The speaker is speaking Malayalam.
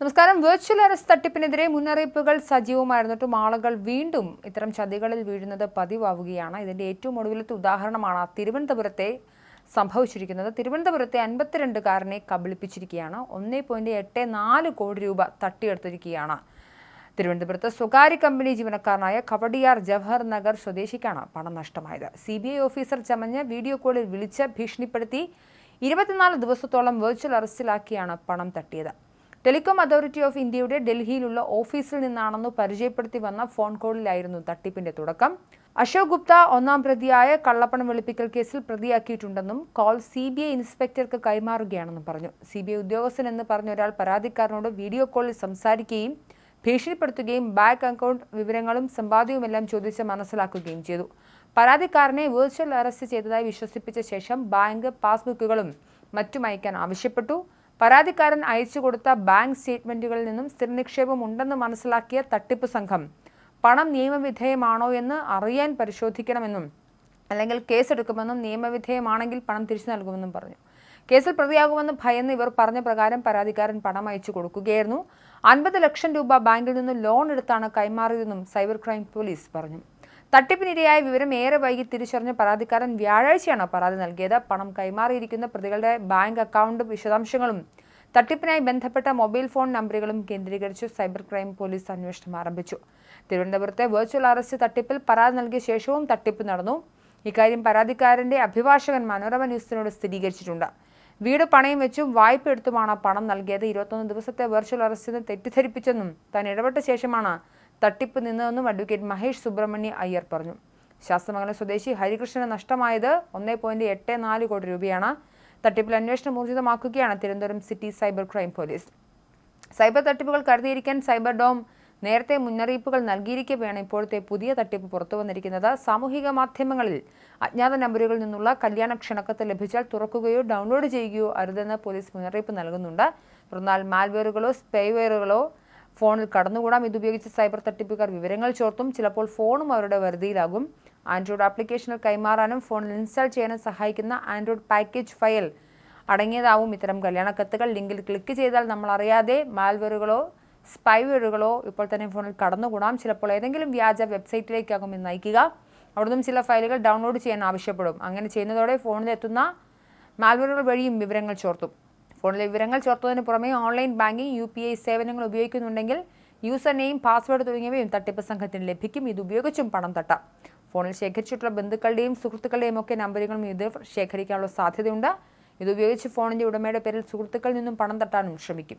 നമസ്കാരം. വെർച്വൽ അറസ്റ്റ് തട്ടിപ്പിനെതിരെ മുന്നറിയിപ്പുകൾ സജീവമായിരുന്നിട്ടും ആളുകൾ വീണ്ടും ഇത്തരം ചതികളിൽ വീഴുന്നത് പതിവാവുകയാണ്. ഇതിന്റെ ഏറ്റവും ഒടുവിലത്തെ ഉദാഹരണമാണ് തിരുവനന്തപുരത്തെ സംഭവിച്ചിരിക്കുന്നത്. തിരുവനന്തപുരത്തെ അൻപത്തിരണ്ടുകാരനെ കബളിപ്പിച്ചിരിക്കുകയാണ്. ഒന്നേ പോയിന്റ് എട്ട് നാല് കോടി രൂപ തട്ടിയെടുത്തിരിക്കുകയാണ്. തിരുവനന്തപുരത്ത് സ്വകാര്യ കമ്പനി ജീവനക്കാരനായ കവടിയാർ ജവഹർ നഗർ സ്വദേശിക്കാണ് പണം നഷ്ടമായത്. സി ബി ഐ ഓഫീസർ ചമഞ്ഞ് വീഡിയോ കോളിൽ വിളിച്ച് ഭീഷണിപ്പെടുത്തി ഇരുപത്തിനാല് ദിവസത്തോളം വെർച്വൽ അറസ്റ്റിലാക്കിയാണ് പണം തട്ടിയത്. ടെലികോം അതോറിറ്റി ഓഫ് ഇന്ത്യയുടെ ഡൽഹിയിലുള്ള ഓഫീസിൽ നിന്നാണെന്ന് പരിചയപ്പെടുത്തി വന്ന ഫോൺ കോളിലായിരുന്നു തട്ടിപ്പിന്റെ തുടക്കം. അശോക് ഗുപ്ത ഒന്നാം പ്രതിയായ കള്ളപ്പണം വെളുപ്പിക്കൽ കേസിൽ പ്രതിയാക്കിയിട്ടുണ്ടെന്നും കോൾ സി ബി ഐ ഇൻസ്പെക്ടർക്ക് കൈമാറുകയാണെന്നും പറഞ്ഞു. സി ബി ഐ ഉദ്യോഗസ്ഥൻ എന്ന് പറഞ്ഞ ഒരാൾ പരാതിക്കാരനോട് വീഡിയോ കോളിൽ സംസാരിക്കുകയും ഭീഷണിപ്പെടുത്തുകയും ബാങ്ക് അക്കൗണ്ട് വിവരങ്ങളും സമ്പാദ്യവുമെല്ലാം ചോദിച്ച് മനസ്സിലാക്കുകയും ചെയ്തു. പരാതിക്കാരനെ വെർച്വൽ അറസ്റ്റ് ചെയ്തതായി വിശ്വസിപ്പിച്ച ശേഷം ബാങ്ക് പാസ്ബുക്കുകളും മറ്റും അയക്കാൻ ആവശ്യപ്പെട്ടു. പരാതിക്കാരൻ അയച്ചു കൊടുത്ത ബാങ്ക് സ്റ്റേറ്റ്മെന്റുകളിൽ നിന്നും സ്ഥിര നിക്ഷേപം ഉണ്ടെന്ന് മനസ്സിലാക്കിയ തട്ടിപ്പ് സംഘം. പണം നിയമവിധേയമാണോ എന്ന് അറിയാൻ പരിശോധിക്കണമെന്നും അല്ലെങ്കിൽ കേസെടുക്കുമെന്നും നിയമവിധേയമാണെങ്കിൽ പണം തിരിച്ചു നൽകുമെന്നും പറഞ്ഞു. കേസിൽ പ്രതിയാകുമെന്ന് ഭയന്ന് ഇവർ പറഞ്ഞ പ്രകാരം പരാതിക്കാരൻ പണം അയച്ചു കൊടുക്കുകയായിരുന്നു. അൻപത് ലക്ഷം രൂപ ബാങ്കിൽ നിന്ന് ലോൺ എടുത്താണ് കൈമാറിയതെന്നും സൈബർ ക്രൈം പോലീസ് പറഞ്ഞു. തട്ടിപ്പിനിരയായ വിവരം ഏറെ വൈകി തിരിച്ചറിഞ്ഞ പരാതിക്കാരൻ വ്യാഴാഴ്ചയാണ് പരാതി നൽകിയത്. പണം കൈമാറിയിരിക്കുന്ന പ്രതികളുടെ ബാങ്ക് അക്കൗണ്ട് വിശദാംശങ്ങളും തട്ടിപ്പിനായി ബന്ധപ്പെട്ട മൊബൈൽ ഫോൺ നമ്പറുകളും കേന്ദ്രീകരിച്ച് സൈബർ ക്രൈം പോലീസ് അന്വേഷണം ആരംഭിച്ചു. തിരുവനന്തപുരത്തെ വെർച്വൽ അറസ്റ്റ് തട്ടിപ്പിൽ പരാതി നൽകിയ ശേഷവും തട്ടിപ്പ് നടന്നു. ഇക്കാര്യം പരാതിക്കാരന്റെ അഭിഭാഷകൻ മനോരമ ന്യൂസിനോട് സ്ഥിരീകരിച്ചിട്ടുണ്ട്. വീട് പണയം വെച്ചും വായ്പ എടുത്തുമാണ് പണം നൽകിയത്. ഇരുപത്തൊന്ന് ദിവസത്തെ വെർച്വൽ അറസ്റ്റിന് തെറ്റിദ്ധരിപ്പിച്ചെന്നും താൻ ഇടപെട്ട ശേഷമാണ് തട്ടിപ്പ് നിന്നതെന്നും അഡ്വക്കേറ്റ് മഹേഷ് സുബ്രഹ്മണ്യ അയ്യർ പറഞ്ഞു. ശാസ്ത്രമംഗലം സ്വദേശി ഹരികൃഷ്ണന് നഷ്ടമായത് ഒന്നേ പോയിന്റ് എട്ട് നാല് കോടി രൂപയാണ്. തട്ടിപ്പിൽ അന്വേഷണം ഊർജിതമാക്കുകയാണ് Thiruvananthapuram city cyber crime police. Cyber തട്ടിപ്പുകൾ കരുതിയിരിക്കാൻ സൈബർ ഡോം നേരത്തെ മുന്നറിയിപ്പുകൾ നൽകിയിരിക്കവെയാണ് ഇപ്പോഴത്തെ പുതിയ തട്ടിപ്പ് പുറത്തുവന്നിരിക്കുന്നത്. സാമൂഹിക മാധ്യമങ്ങളിൽ അജ്ഞാത നമ്പറുകളിൽ നിന്നുള്ള കല്യാണ ക്ഷണക്കത്ത് ലഭിച്ചാൽ തുറക്കുകയോ ഡൗൺലോഡ് ചെയ്യുകയോ അരുതെന്ന് പോലീസ് മുന്നറിയിപ്പ് നൽകുന്നുണ്ട്. തുടർന്നാൽ മാൽവെയറുകളോ സ്പൈവെയറുകളോ ഫോണിൽ കടന്നുകൂടാം. ഇതുപയോഗിച്ച് സൈബർ തട്ടിപ്പുകാർ വിവരങ്ങൾ ചോർത്തും. ചിലപ്പോൾ ഫോണും അവരുടെ വരുതിയിലാകും. ആൻഡ്രോയിഡ് ആപ്ലിക്കേഷനിൽ കൈമാറാനും ഫോണിൽ ഇൻസ്റ്റാൾ ചെയ്യാനും സഹായിക്കുന്ന ആൻഡ്രോയിഡ് പാക്കേജ് ഫയൽ അടങ്ങിയതാവും ഇത്തരം കല്യാണക്കത്തുകൾ. ലിങ്കിൽ ക്ലിക്ക് ചെയ്താൽ നമ്മൾ അറിയാതെ മാൽവെയറുകളോ സ്പൈവെയറുകളോ ഇപ്പോൾ തന്നെ ഫോണിൽ കടന്നുകൂടാം. ചിലപ്പോൾ ഏതെങ്കിലും വ്യാജ വെബ്സൈറ്റിലേക്കാകും ഇത് നയിക്കുക. അവിടുന്ന് ചില ഫയലുകൾ ഡൗൺലോഡ് ചെയ്യാൻ ആവശ്യപ്പെടും. അങ്ങനെ ചെയ്യുന്നതോടെ ഫോണിൽ എത്തുന്ന മാൽവെയറുകൾ വഴിയും വിവരങ്ങൾ ചോർത്തും. ഫോണിലെ വിവരങ്ങൾ ചേർത്തതിന് പുറമെ online banking U P I സേവനങ്ങൾ ഉപയോഗിക്കുന്നുണ്ടെങ്കിൽ യൂസർ നെയിം പാസ്വേഡ് തുടങ്ങിയവയും തട്ടിപ്പ് സംഘത്തിന് ലഭിക്കും. ഇത് ഉപയോഗിച്ചും പണം തട്ടാം. ഫോണിൽ ശേഖരിച്ചിട്ടുള്ള ബന്ധുക്കളുടെയും സുഹൃത്തുക്കളുടെയും ഒക്കെ നമ്പറുകളും ഇത് ശേഖരിക്കാനുള്ള സാധ്യതയുണ്ട്. ഇതുപയോഗിച്ച് ഫോണിന്റെ ഉടമയുടെ പേരിൽ സുഹൃത്തുക്കളിൽ നിന്നും പണം തട്ടാനും ശ്രമിക്കും.